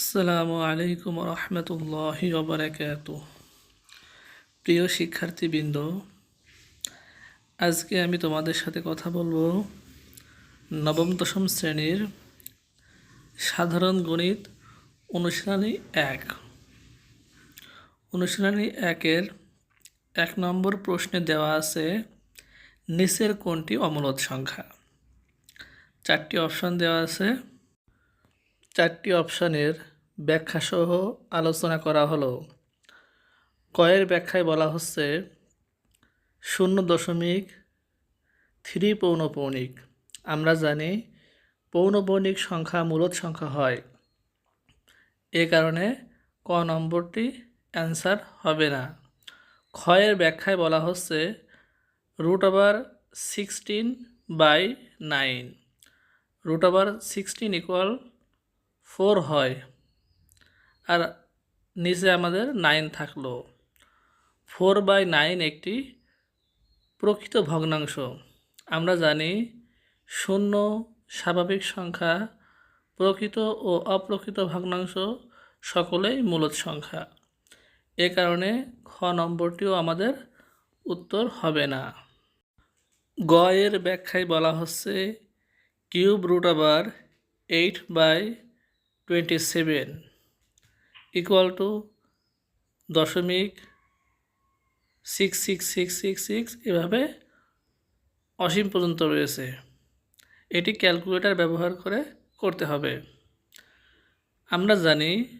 আসসালামু আলাইকুম রহমতুল্লাহি ওবরাকাত প্রিয় শিক্ষার্থীবৃন্দ, আজকে আমি তোমাদের সাথে কথা বলব নবম, দশম শ্রেণির সাধারণ গণিত অনুশীলনী এক। অনুশীলনী একের এক নম্বর প্রশ্নে দেওয়া আছে, নিচের কোনটি অমূলত সংখ্যা? চারটি অপশন দেওয়া আছে চারটি অপশনের ব্যাখ্যাসহ আলোচনা করা হলো। কয়ের ব্যাখ্যায় বলা হচ্ছে শূন্য দশমিক থ্রি পৌনপৌনিক আমরা জানি পৌনপৌনিক সংখ্যা মূলত সংখ্যা হয়। এ কারণে ক নম্বরটি অ্যান্সার হবে না। ক্ষয়ের ব্যাখ্যায় বলা হচ্ছে root over sixteen by nine. Root over sixteen equal four হয়। আর নিচে আমাদের নাইন থাকল। ফোর বাই নাইন একটি প্রকৃত ভগ্নাংশ। আমরা জানি শূন্য স্বাভাবিক সংখ্যা প্রকৃত ও অপ্রকৃত ভগ্নাংশ সকলেই মূলত সংখ্যা। এ কারণে খ নম্বরটিও আমাদের উত্তর হবে না। গ এর ব্যাখ্যায় বলা হচ্ছে কিউব রুট আবার eight by twenty seven equal two দশমিক six six six six six এভাবে অসীম পর্যন্ত রয়েছে। এটি ক্যালকুলেটর ব্যবহার করে করতে হবে। আমরা জানি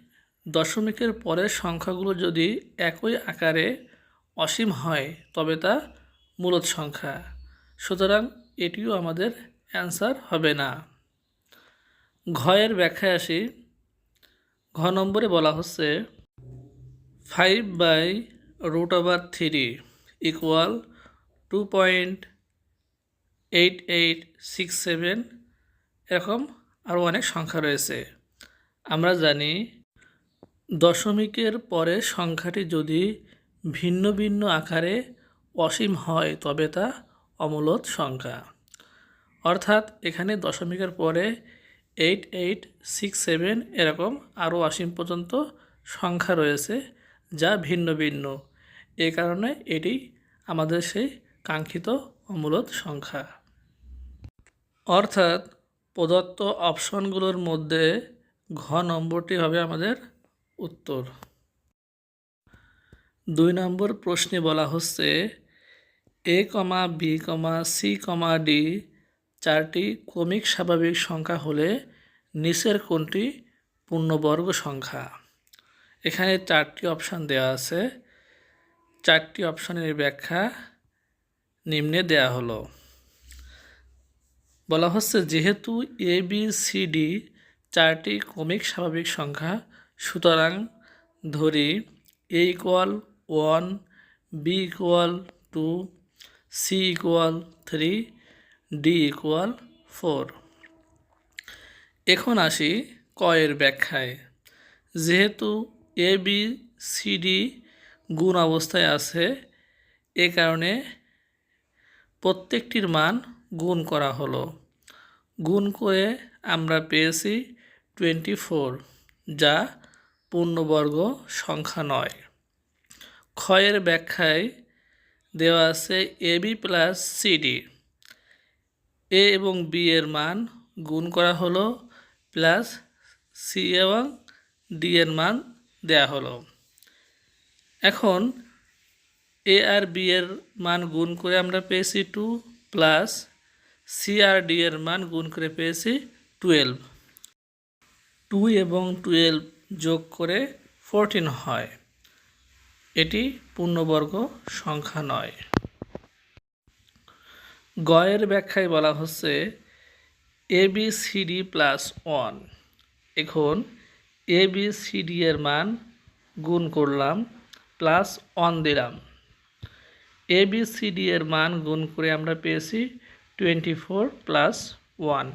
দশমিকের পরের সংখ্যাগুলো যদি একই আকারে অসীম হয়, তবে তা মূলত সংখ্যা। সুতরাং এটিও আমাদের অ্যান্সার হবে না। ঘয়ের ব্যাখ্যায় আসি। ঘ নম্বরে বলা হচ্ছে five by root over three equal two point eight eight six seven এরকম আরও অনেক সংখ্যা রয়েছে। আমরা জানি দশমিকের পরে সংখ্যাটি যদি ভিন্ন ভিন্ন আকারে অসীম হয়, তবে তা অমূলত সংখ্যা। অর্থাৎ এখানে দশমিকের পরে এইট এইট সিক্স সেভেন এরকম আরও অসীম পর্যন্ত সংখ্যা রয়েছে যা ভিন্ন ভিন্ন। এ কারণে এটি আমাদের সেই কাঙ্ক্ষিত অমূলত সংখ্যা। অর্থাৎ প্রদত্ত অপশনগুলোর মধ্যে ঘ নম্বরটি হবে আমাদের উত্তর। দুই নম্বর প্রশ্নে বলা হচ্ছে, A comma, B comma, C comma, D চারটি ক্রমিক স্বাভাবিক সংখ্যা হলে নিচের কোনটি পূর্ণবর্গ সংখ্যা। এখানে চারটি অপশান দেওয়া আছে। চারটি অপশানের ব্যাখ্যা নিম্নে দেয়া হলো। বলা হচ্ছে, যেহেতু এ বি সি ডি চারটি ক্রমিক স্বাভাবিক সংখ্যা, সুতরাং ধরি A equal one B equal two C equal three D equal four এখন আসি কয়ের ব্যাখ্যায়। যেহেতু এ বি সি ডি গুণ অবস্থায় আছে, এ কারণে প্রত্যেকটির মান গুণ করা হলো। গুণ করে আমরা পেয়েছি টোয়েন্টি ফোর যা পূর্ণবর্গ সংখ্যা নয়। ক্ষয়ের ব্যাখ্যায় দেওয়া আছে A B plus CD A এবং বি এর মান গুণ করা হলো প্লাস সি এবং ডি এর মান দেয়া হলো। এখন এ আর বি এর মান গুণ করে আমরা পেয়েছি টু প্লাস সি আর ডি এর মান গুণ করে পেয়েছি টুয়েলভ টু এবং টুয়েলভ যোগ করে ফোরটিন হয়। এটি পূর্ণবর্গ সংখ্যা নয়। গয়ের ব্যাখ্যায় বলা হচ্ছে A B C D plus one এখন এ বি সি ডি এর মান গুণ করলাম প্লাস ওয়ান দিলাম। এ বি সি ডি এর মান গুণ করে আমরা পেয়েছি twenty four plus one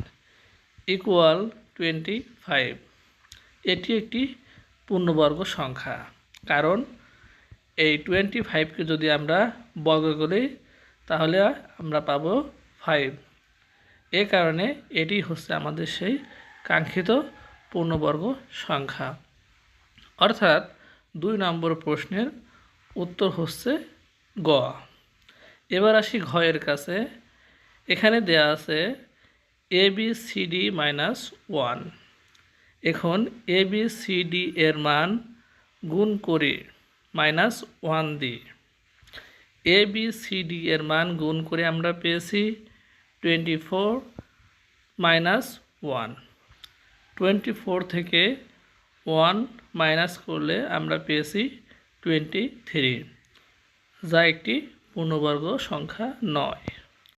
equal twenty five এটি একটি পূর্ণবর্গ সংখ্যা, কারণ এই টোয়েন্টি ফাইভকে যদি আমরা বর্গ করি, তাহলে আমরা পাবো ফাইভ এ কারণে এটি হচ্ছে আমাদের সেই কাঙ্ক্ষিত পূর্ণবর্গ সংখ্যা। অর্থাৎ দুই নম্বর প্রশ্নের উত্তর হচ্ছে গ। এবার আসি ঘয়ের কাছে। এখানে দেয়া আছে A, B, C, D minus one. এখন এ, বি, সি, ডি এর মান গুণ করে মাইনাস ওয়ান দিই। এ, বি, সি, ডি এর মান গুণ করে আমরা পেয়েছি twenty four minus one twenty four থেকে ওয়ান মাইনাস করলে আমরা পেয়েছি টোয়েন্টি থ্রি। যা একটি পূর্ণবর্গ সংখ্যা নয়।